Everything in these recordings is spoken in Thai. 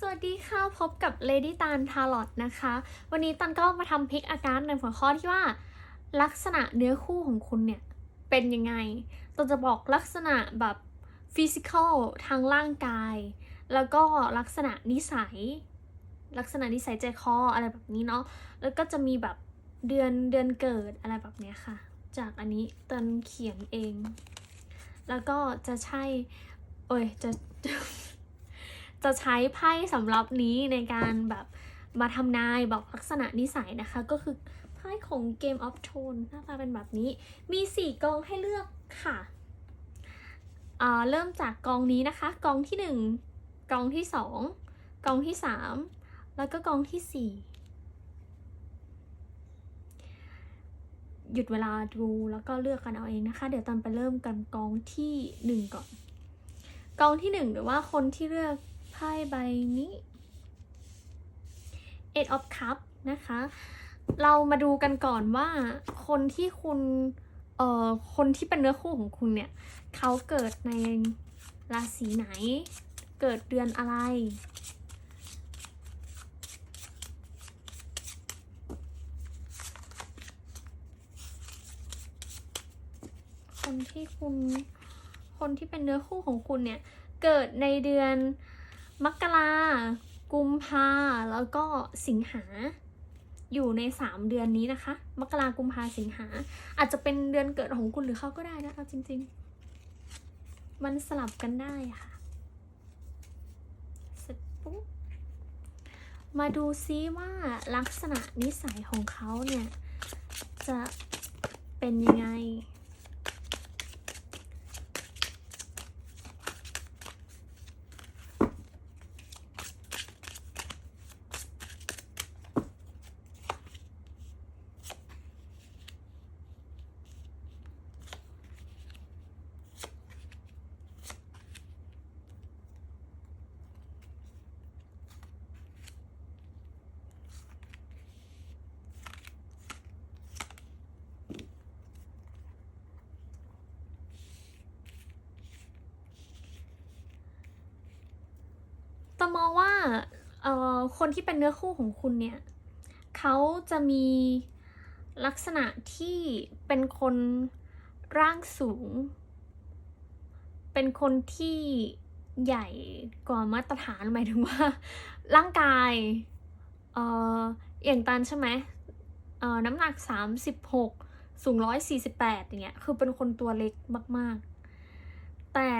สวัสดีค่ะ พบกับ Lady ตาลทาร์ลอตนะคะ วันนี้ตันก็มาทำพิกอาการในหัวข้อที่ว่า ลักษณะเนื้อคู่ของคุณเนี่ย เป็นยังไงตันจะบอกลักษณะแบบฟิสิกอลทางร่างกาย แล้วก็ลักษณะนิสัย ลักษณะนิสัยใจคออะไรแบบนี้เนาะแล้วก็จะมีแบบเดือนเดือนเกิดอะไรแบบเนี้ยค่ะ จากอันนี้ตันเขียนเอง แล้วก็จะใช่เอ้ยจะ จะใช้ไพ่สำหรับนี้ในการแบบมาทำนายบอกลักษณะนิสัยนะคะ ก็คือไพ่ของ Game of Thrones หน้าตาเป็นแบบนี้ มี 4 กองให้เลือกค่ะอ่าเริ่มจากกองนี้นะคะ กองที่ 1 กองที่ 2 กองที่ 3 แล้วก็กองที่ 4 หยุดเวลาดูแล้วก็เลือกกันเอาเองนะคะ เดี๋ยวตอนไปเริ่มกันกองที่ 1 ก่อน กองที่ 1 หรือว่าคนที่เลือก ไพ่ใบนี้ Eight of Cup นะคะ เรามาดูกันก่อนว่าคนที่คุณเอ่อคนที่เป็นเนื้อคู่ของคุณเนี่ยเขาเกิดในราศีไหน เกิดเดือนอะไร คนที่คุณคนที่เป็นเนื้อคู่ของคุณเนี่ย เกิดในเดือน มกรากุมภาแล้วก็สิงหา อยู่ในสามเดือนนี้นะคะ มกรากุมภาสิงหา อาจจะเป็นเดือนเกิดของคุณหรือเขาก็ได้นะเอาจริง ๆ มันสลับกันได้ค่ะเสร็จปุ๊บมาดูซิว่าลักษณะนิสัยของเขาเนี่ย จะเป็นยังไง มองว่าเอ่อคนที่เป็นเนื้อคู่ของคุณเนี่ยเขาจะมีลักษณะที่เป็นคนร่างสูง เป็นคนที่ใหญ่กว่ามาตรฐานหมายถึงว่า ร่างกายเอ่ออย่างตันใช่ไหมเอ่อน้ำหนัก 36 สูง 148อย่างเงี้ยคือเป็นคนตัวเล็กมาก ๆ แต่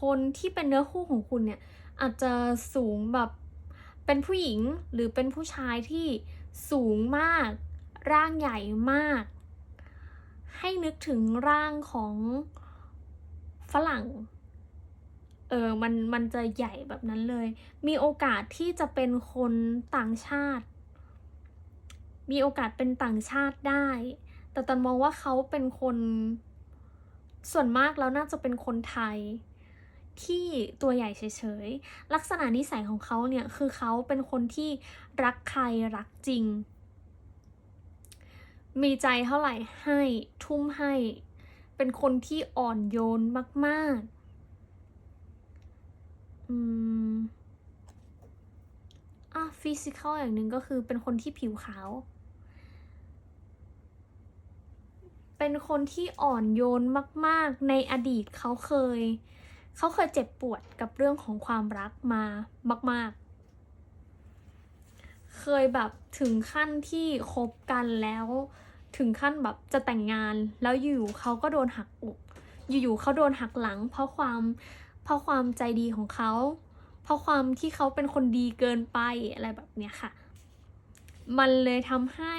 คนที่เป็นเนื้อคู่ของคุณเนี่ย อาจจะสูงแบบเป็นผู้หญิงหรือเป็นผู้ชายที่สูงมาก ร่างใหญ่มาก ให้นึกถึงร่างของฝรั่ง เออ มัน มันจะใหญ่แบบนั้นเลย มีโอกาสที่จะเป็นคนต่างชาติ มีโอกาสเป็นต่างชาติได้ แต่ตันมองว่าเขาเป็นคน ส่วนมากแล้วน่าจะเป็นคนไทย ที่ตัวใหญ่เฉยๆ ลักษณะนิสัยของเขาเนี่ย คือเขาเป็นคนที่รักใครรักจริง มีใจเท่าไหร่ให้ทุ่มให้ เป็นคนที่อ่อนโยนมากๆ อืมอะฟิสิกอลอย่างหนึ่งก็คือเป็นคนที่ผิวขาว เป็นคนที่อ่อนโยนมาก ๆ ในอดีตเขาเคย เขาเคยเจ็บปวดกับเรื่องของความรักมามาก ๆ เคยแบบถึงขั้นที่คบกันแล้ว ถึงขั้นแบบจะแต่งงานแล้วอยู่เขาก็โดนหักอก อยู่ๆเขาโดนหักหลัง เพราะความเพราะความใจดีของเขา เพราะความที่เขาเป็นคนดีเกินไปอะไรแบบเนี้ยค่ะ มันเลยทำให้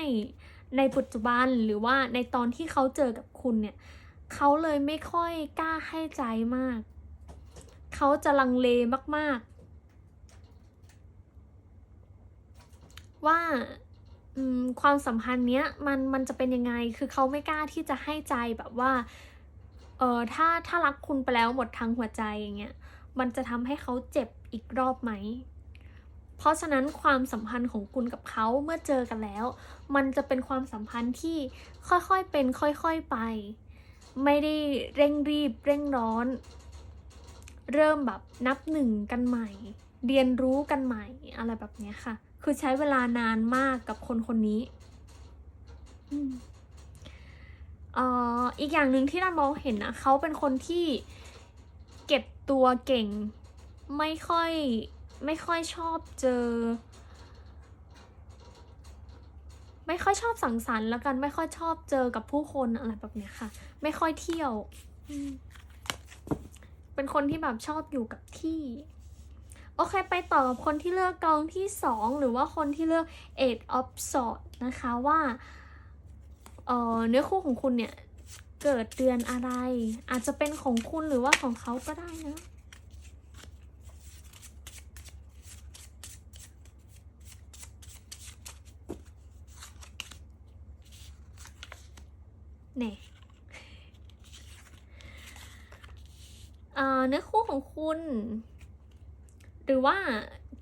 ในปัจจุบันหรือว่าในตอนที่เขาเจอกับคุณเนี่ยเขาเลยไม่ค่อยกล้าให้ใจมาก เขาจะลังเลมาก ๆ ว่าความสัมพันธ์เนี้ยมันมันจะเป็นยังไง คือเขาไม่กล้าที่จะให้ใจแบบว่า เออถ้าถ้ารักคุณไปแล้วหมดทั้งหัวใจอย่างเงี้ย มันจะทำให้เขาเจ็บอีกรอบไหม เพราะฉะนั้นความสัมพันธ์ของคุณกับเขาเมื่อเจอกันแล้ว มันจะเป็นความสัมพันธ์ที่ค่อยๆเป็นค่อยๆไป ไม่ได้เร่งรีบเร่งร้อน เริ่มแบบนับหนึ่งกันใหม่ เรียนรู้กันใหม่อะไรแบบนี้ค่ะ คือใช้เวลานานมากกับคนคนนี้เอออีกอย่างหนึ่งที่เรามองเห็นนะเขาเป็นคนที่เก็บตัวเก่ง ไม่ค่อยไม่ค่อยชอบเจอ ไม่ค่อยชอบสังสรรค์แล้วกันไม่ค่อยชอบเจอกับผู้คนอะไรแบบนี้ค่ะ ไม่ค่อยเที่ยว เป็นคนที่แบบชอบอยู่กับที่ โอเคไปต่อกับคนที่เลือกกองที่ 2 หรือว่าคนที่เลือก Eight of Swords นะคะว่าเอ่อเนื้อคู่ของคุณเนี่ย เกิดเดือนอะไร อาจจะเป็นของคุณหรือว่าของเขาก็ได้นะเนี่ย เนื้อคู่ของคุณ หรือว่า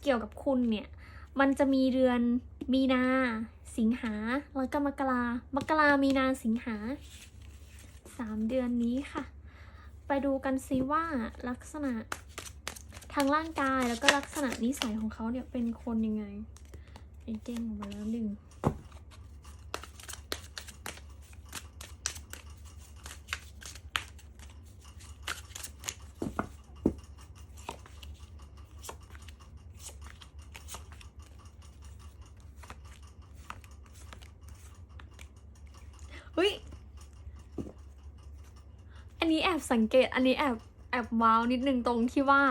เกี่ยวกับคุณเนี่ย มันจะมีเดือนมีนา สิงหา แล้วก็มกรามกรามีนาสิงหาสามเดือนนี้ค่ะ ไปดูกันซิว่าลักษณะทางร่างกายแล้วก็ลักษณะนิสัยของเขาเนี่ยเป็นคนยังไงไอ้เด้งออกมาแล้วหนึ่ง แอบสังเกตอันนี้แอบแอบว้าวนิดนึงตรงที่ว่า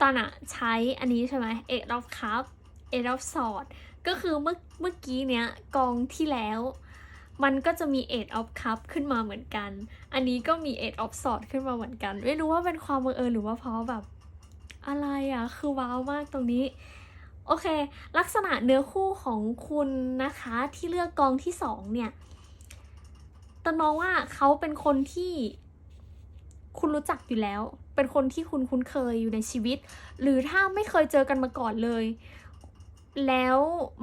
ตอนอะใช้อันนี้ใช่ไหม eight of cup eight of sword ก็คือเมื่อเมื่อกี้เนี้ยกองที่แล้ว มันก็จะมี eight of cup ขึ้นมาเหมือนกัน อันนี้ก็มี eight of sword ขึ้นมาเหมือนกัน ไม่รู้ว่าเป็นความบังเอิญหรือว่าเพราะแบบอะไรอะคือว้าวมากตรงนี้โอเค ลักษณะเนื้อคู่ของคุณนะคะที่เลือกกองที่สองเนี่ยต่มองว่าเขาเป็นคนที่ คุณรู้จักอยู่แล้ว เป็นคนที่คุณคุ้นเคยอยู่ในชีวิต หรือถ้าไม่เคยเจอกันมาก่อนเลย แล้ว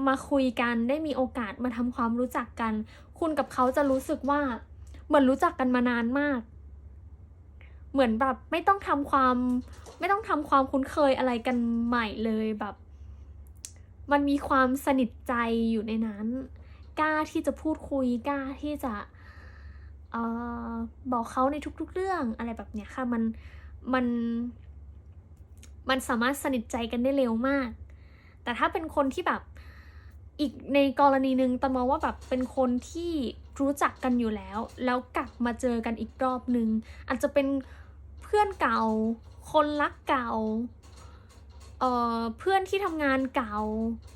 มาคุยกันได้มีโอกาสมาทำความรู้จักกัน คุณกับเขาจะรู้สึกว่าเหมือนรู้จักกันมานานมาก เหมือนแบบไม่ต้องทำความ ไม่ต้องทำความคุ้นเคยอะไรกันใหม่เลยแบบ มันมีความสนิทใจอยู่ในนั้น กล้าที่จะพูดคุยกล้าที่จะ ออบอกเขาในทุกๆเรื่องอะไรแบบเนี้ยค่ะมันมัน มันสามารถสนิทใจกันได้เร็วมาก แต่ถ้าเป็นคนที่แบบอีกในกรณีหนึ่งตมองว่าแบบเป็นคนที่รู้จักกันอยู่แล้ว แล้วกลับมาเจอกันอีกรอบหนึ่งอาจจะเป็นเพื่อนเก่า คนรักเก่าเอ่อเพื่อนที่ทำงานเก่า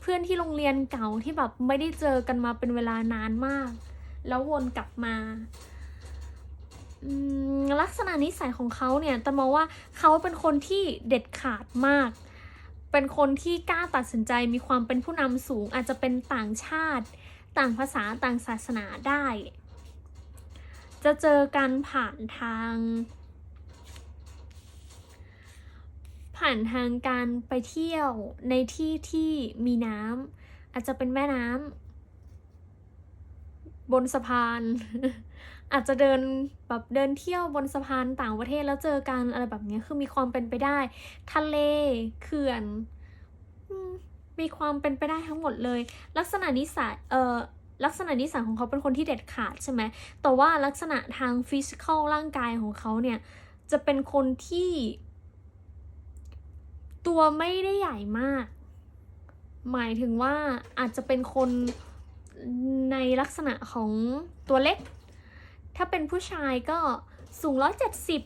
เพื่อนที่โรงเรียนเก่าที่แบบไม่ได้เจอกันมาเป็นเวลานานมาก แล้ววนกลับมา ลักษณะนิสัยของเขาเนี่ยแต่มองว่าเขาเป็นคนที่เด็ดขาดมาก เป็นคนที่กล้าตัดสินใจมีความเป็นผู้นำสูงอาจจะเป็นต่างชาติ ต่างภาษาต่างศาสนาได้ จะเจอกันผ่านทาง ผ่านทางการไปเที่ยวในที่ที่มีน้ำอาจจะเป็นแม่น้ำบนสะพาน อาจจะเดินแบบเดินเที่ยวบนสะพานต่างประเทศแล้วเจอกันอะไรแบบนี้คือมีความเป็นไปได้ ทะเลเขื่อนมมีความเป็นไปได้ทั้งหมดเลย ลักษณะนิสัยเอ่อลักษณะนิสัยของเขาเป็นคนที่เด็ดขาดใช่ไหมแต่ว่าลักษณะทางฟิสิกอลร่างกายของเขาเนี่ย จะเป็นคนที่ ตัวไม่ได้ใหญ่มาก หมายถึงว่าอาจจะเป็นคนในลักษณะของตัวเล็ก ถ้าเป็นผู้ชายก็สูง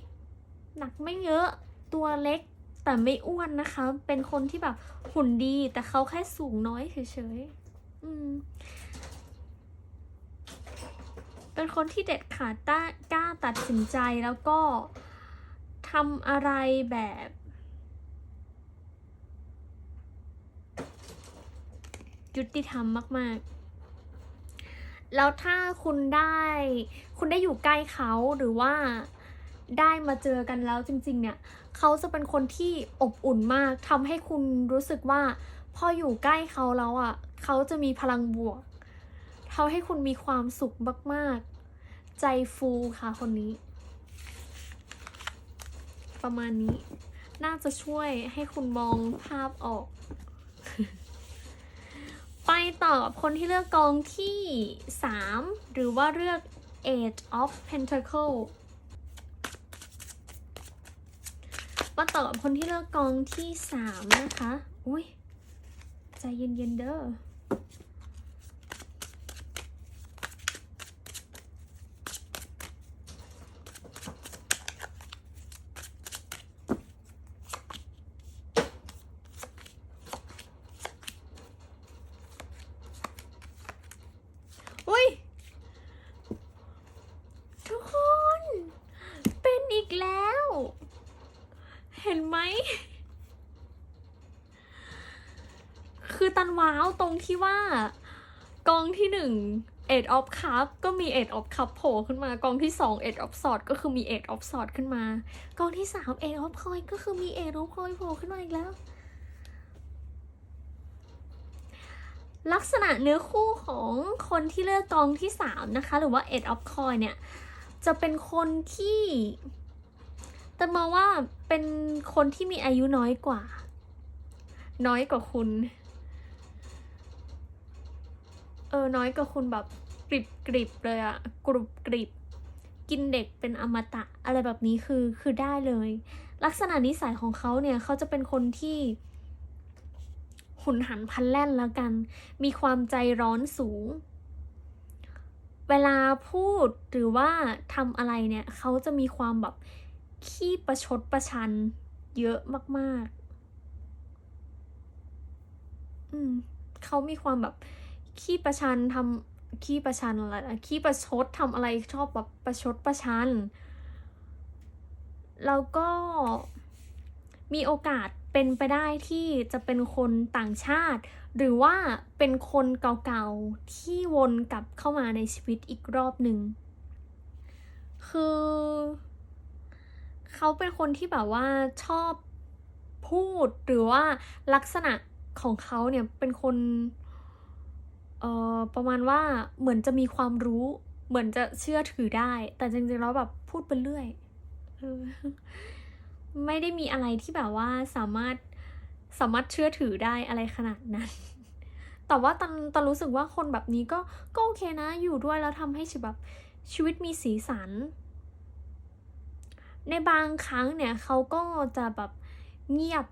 170 หนักไม่เยอะตัวเล็กแต่ไม่อ้วนนะคะ เป็นคนที่แบบหุ่นดีแต่เขาแค่สูงน้อยเฉยๆอืมเป็นคนที่เด็ดขาดต้ากล้าตัดสินใจแล้วก็ทำอะไรแบบ ยุติธรรมมาก ๆ แล้วถ้าคุณได้ คุณได้อยู่ใกล้เขาหรือว่าได้มาเจอกันแล้วจริง ๆ เนี่ยเขาจะเป็นคนที่อบอุ่นมากทำให้คุณรู้สึกว่า พออยู่ใกล้เขาแล้วอะเขาจะมีพลังบวกทำให้คุณมีความสุขมากๆ ใจฟูค่ะคนนี้ ประมาณนี้น่าจะช่วยให้คุณมองภาพออก ต่อกับคนที่เลือกกองที่ 3 หรือว่าเลือก Eight of Pentacle มาต่อกับคนที่เลือกกองที่ 3 นะคะ อุ้ยใจเย็นๆเด้อย ทุกคน เป็นอีกแล้ว เห็นไหม คือ ตรงที่ว่ากองที่หนึ่ง Eight of Cup ก็มี Eight of Cup โผล่ขึ้นมากองที่สอง Eight of Swords ก็คือมี Eight of Swords ขึ้นมากองที่สาม Eight of Coin ก็คือมี Eight of Coin โผล่ขึ้นมาอีกแล้ว ลักษณะเนื้อคู่ของคนที่เลือกกองที่3นะคะ หรือว่า Eight of Coin เนี่ย จะเป็นคนที่แต่มองว่าเป็นคนที่มีอายุน้อยกว่า น้อยกว่าคุณ เออน้อยกว่าคุณแบบกริบกริบเลยอะกรุบกริบ กินเด็กเป็นอมตะอะไรแบบนี้คือคือได้เลย ลักษณะนิสัยของเขาเนี่ยเขาจะเป็นคนที่หุนหันพลันแล่นแล้วกัน มีความใจร้อนสูง เวลาพูดหรือว่าทำอะไรเนี่ยเขาจะมีความแบบขี้ประชดประชัน เยอะมาก ๆ อืมเขามีความแบบ ขี้ประชันทำขี้ประชันอะไรนะขี้ประชดทำอะไรชอบแบบประชดประชัน แล้วก็มีโอกาสเป็นไปได้ที่จะเป็นคนต่างชาติ หรือว่าเป็นคนเก่าๆที่วนกลับเข้ามาในชีวิตอีกรอบหนึ่งคือ เขาเป็นคนที่แบบว่าชอบพูดหรือว่าลักษณะของเขาเนี่ยเป็นคน เอ่อประมาณว่าเหมือนจะมีความรู้ เหมือนจะเชื่อถือได้ แต่จริงๆแล้วแบบพูดไปเรื่อยออไม่ได้มีอะไรที่แบบว่าสามารถสามารถเชื่อถือได้อะไรขนาดนั้น แต่ว่าตันตันรู้สึกว่าคนแบบนี้ก็ก็โอเคนะ อยู่ด้วยแล้วทำให้ชีวิตแบบชีวิตมีสีสัน ในบางครั้งเนี่ยเขาก็จะแบบเงียบ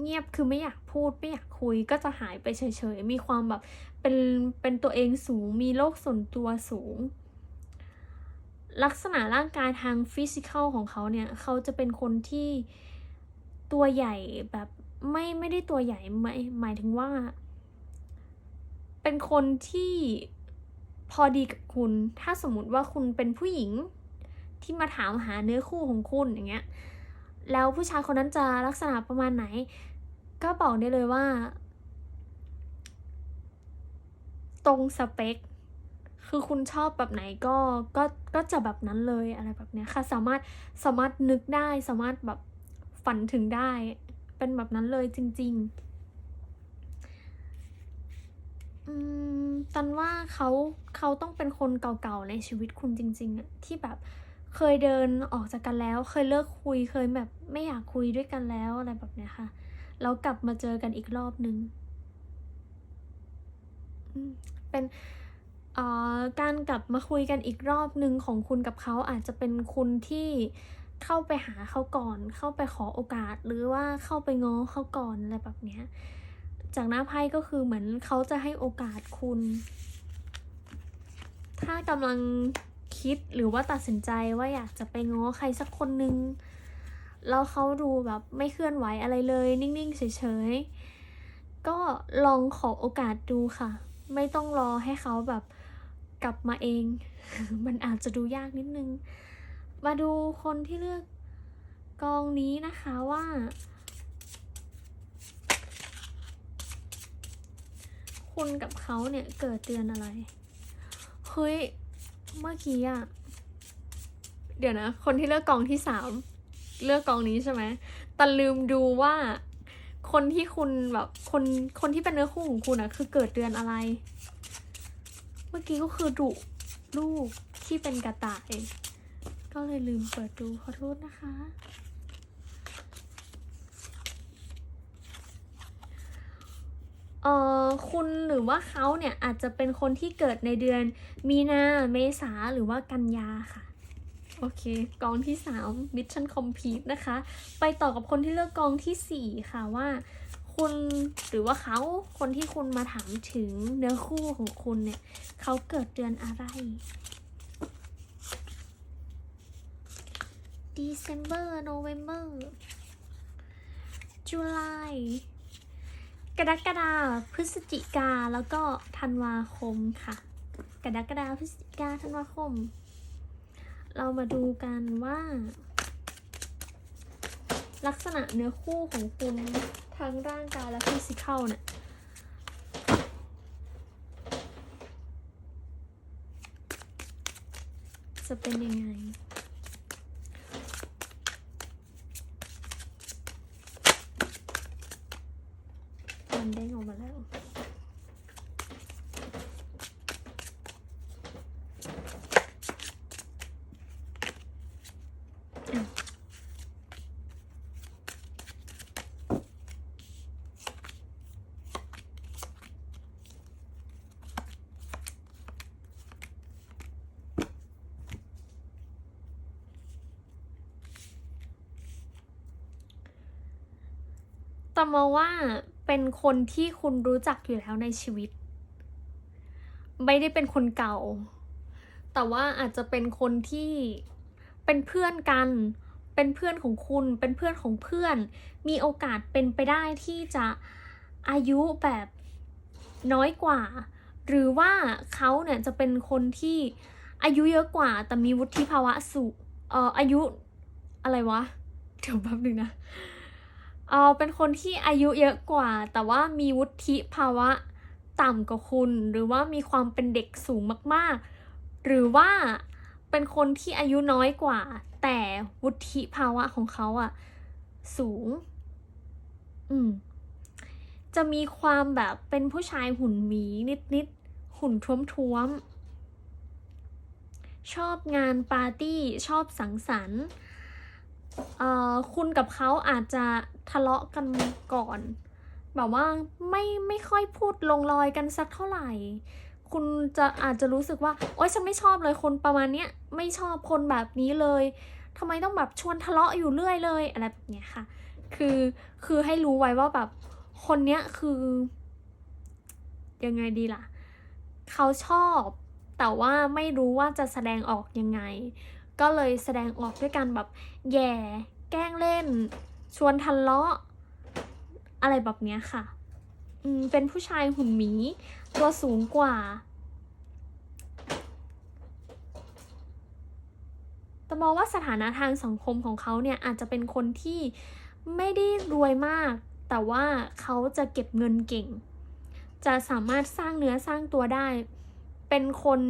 เงียบคือไม่อยากพูดไม่อยากคุยก็จะหายไปเฉยๆ มีความแบบเป็นเป็นตัวเองสูง มีโลกส่วนตัวสูง ลักษณะร่างกายทางฟิสิกอลของเขาเนี่ย เขาจะเป็นคนที่ตัวใหญ่แบบไม่ไม่ได้ตัวใหญ่หมายหมายถึงว่า เป็นคนที่พอดีกับคุณ ถ้าสมมติว่าคุณเป็นผู้หญิงที่มาถามหาเนื้อคู่ของคุณอย่างเงี้ย แล้วผู้ชายคนนั้นจะลักษณะประมาณไหน ก็บอกได้เลยว่า ตรงสเปค คือคุณชอบแบบไหนก็ก็ก็จะแบบนั้นเลยอะไรแบบเนี้ยค่ะ สามารถสามารถนึกได้ สามารถแบบฝันถึงได้ เป็นแบบนั้นเลยจริง ๆ อืมตันว่าเขาเขาต้องเป็นคนเก่าๆในชีวิตคุณจริง ๆอะที่แบบ เคยเดินออกจากกันแล้ว เคยเลิกคุย เคยแบบไม่อยากคุยด้วยกันแล้วอะไรแบบเนี้ยค่ะ แล้วกลับมาเจอกันอีกรอบนึงเป็นอ่อการกลับมาคุยกันอีกรอบหนึ่งของคุณกับเขาอาจจะเป็นคุณที่เข้าไปหาเขาก่อน เข้าไปขอโอกาส หรือว่าเข้าไปง้อเขาก่อนอะไรแบบเนี้ย จากหน้าไพ่ก็คือเหมือนเขาจะให้โอกาสคุณ ถ้ากำลัง คิดหรือว่าตัดสินใจว่าอยากจะไปง้อใครสักคนนึงแล้วเขาดูแบบไม่เคลื่อนไหวอะไรเลย นิ่งๆ เฉยๆ ก็ลองขอโอกาสดูค่ะ ไม่ต้องรอให้เขาแบบกลับมาเอง มันอาจจะดูยากนิดนึง มาดูคนที่เลือกกองนี้นะคะว่า คุณกับเขาเนี่ยเกิดเดือนอะไร เฮ้ย เมื่อกี้อะเดี๋ยวนะ คนที่เลือกกองที่สามเลือกกองนี้ใช่ไหมแต่ลืมดูว่าคนที่คุณแบบคนคนที่เป็นเนื้อคู่ของคุณอะคือเกิดเดือนอะไร เมื่อกี้ก็คือดุลูกที่เป็นกระต่าย ก็เลยลืมเปิดดูขอโทษนะคะ เอ่อคุณหรือว่าเขาเนี่ยอาจจะเป็นคนที่เกิดในเดือนมีนาเมษาหรือว่ากันยาค่ะโอเคกองที่3 Mission Complete นะคะ ไปต่อกับคนที่เลือกกองทีสี่4 ค่ะว่า คุณหรือว่าเขาคนที่คุณมาถามถึงเนื้อคู่ของคุณเนี่ยเขาเกิดเดือนอะไร December November July กรกฎาพฤศจิกาแล้วก็ธันวาคมค่ะ กรกฎาพฤศจิกาธันวาคม เรามาดูกันว่า ลักษณะเนื้อคู่ของคุณทั้งร่างกายและฟิสิกอลเนี่ยจะเป็นยังไง มันเด้งออกมาแล้ว แต่ มาว่าเป็นคนที่คุณรู้จักอยู่แล้วในชีวิต ไม่ได้เป็นคนเก่า แต่ว่าอาจจะเป็นคนที่เป็นเพื่อนกัน เป็นเพื่อนของคุณ เป็นเพื่อนของเพื่อน มีโอกาสเป็นไปได้ที่จะอายุแบบน้อยกว่า หรือว่าเขาเนี่ยจะเป็นคนที่อายุเยอะกว่า แต่มีวุฒิภาวะสูงเอ่ออายุอะไรวะ เดี๋ยวแป๊บนึงนะ เออเป็นคนที่อายุเยอะกว่า แต่ว่ามีวุฒิภาวะต่ำกว่าคุณ หรือว่ามีความเป็นเด็กสูงมากๆ หรือว่าเป็นคนที่อายุน้อยกว่า แต่วุฒิภาวะของเขาอะสูง อืม จะมีความแบบเป็นผู้ชายหุ่นหมีนิดๆ หุ่นท้วมๆ ชอบงานปาร์ตี้ ชอบสังสรรค์ เอ่อ คุณกับเขาอาจจะ ทะเลาะกันก่อน แบบว่าไม่ไม่ค่อยพูดลงรอยกันสักเท่าไหร่ คุณจะอาจจะรู้สึกว่า โอ๊ยฉันไม่ชอบเลยคนประมาณเนี้ยไม่ชอบคนแบบนี้เลยทำไมต้องแบบชวนทะเลาะอยู่เรื่อยเลยอะไรแบบเนี้ยค่ะ คือคือให้รู้ไว้ว่าแบบคนเนี้ยคือยังไงดีล่ะ เขาชอบแต่ว่าไม่รู้ว่าจะแสดงออกยังไง ก็เลยแสดงออกด้วยกันแบบแย่ แกล้งเล่น ชวนทะเลาะอะไรแบบเนี้ยค่ะอืมเป็นผู้ชายหุ่นหมี ตัวสูงกว่าแต่มองว่าสถานะทางสังคมของเขาเนี่ยอาจจะเป็นคนที่ไม่ได้รวยมาก แต่ว่าเขาจะเก็บเงินเก่ง จะสามารถสร้างเนื้อสร้างตัวได้ เป็นคน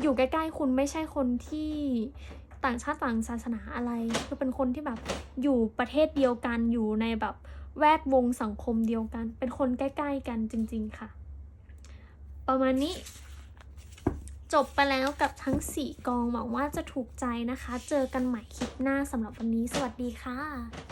อยู่ใกล้ๆคุณไม่ใช่คนที่ ต่างชาติต่างศาสนาอะไร คือเป็นคนที่แบบอยู่ประเทศเดียวกันอยู่ในแบบแวดวงสังคมเดียวกัน เป็นคนใกล้ ๆ กันจริง ๆ ค่ะ ประมาณนี้ จบไปแล้วกับทั้ง 4 กองหวังว่าจะถูกใจนะคะ เจอกันใหม่คลิปหน้าสำหรับวันนี้ สวัสดีค่ะ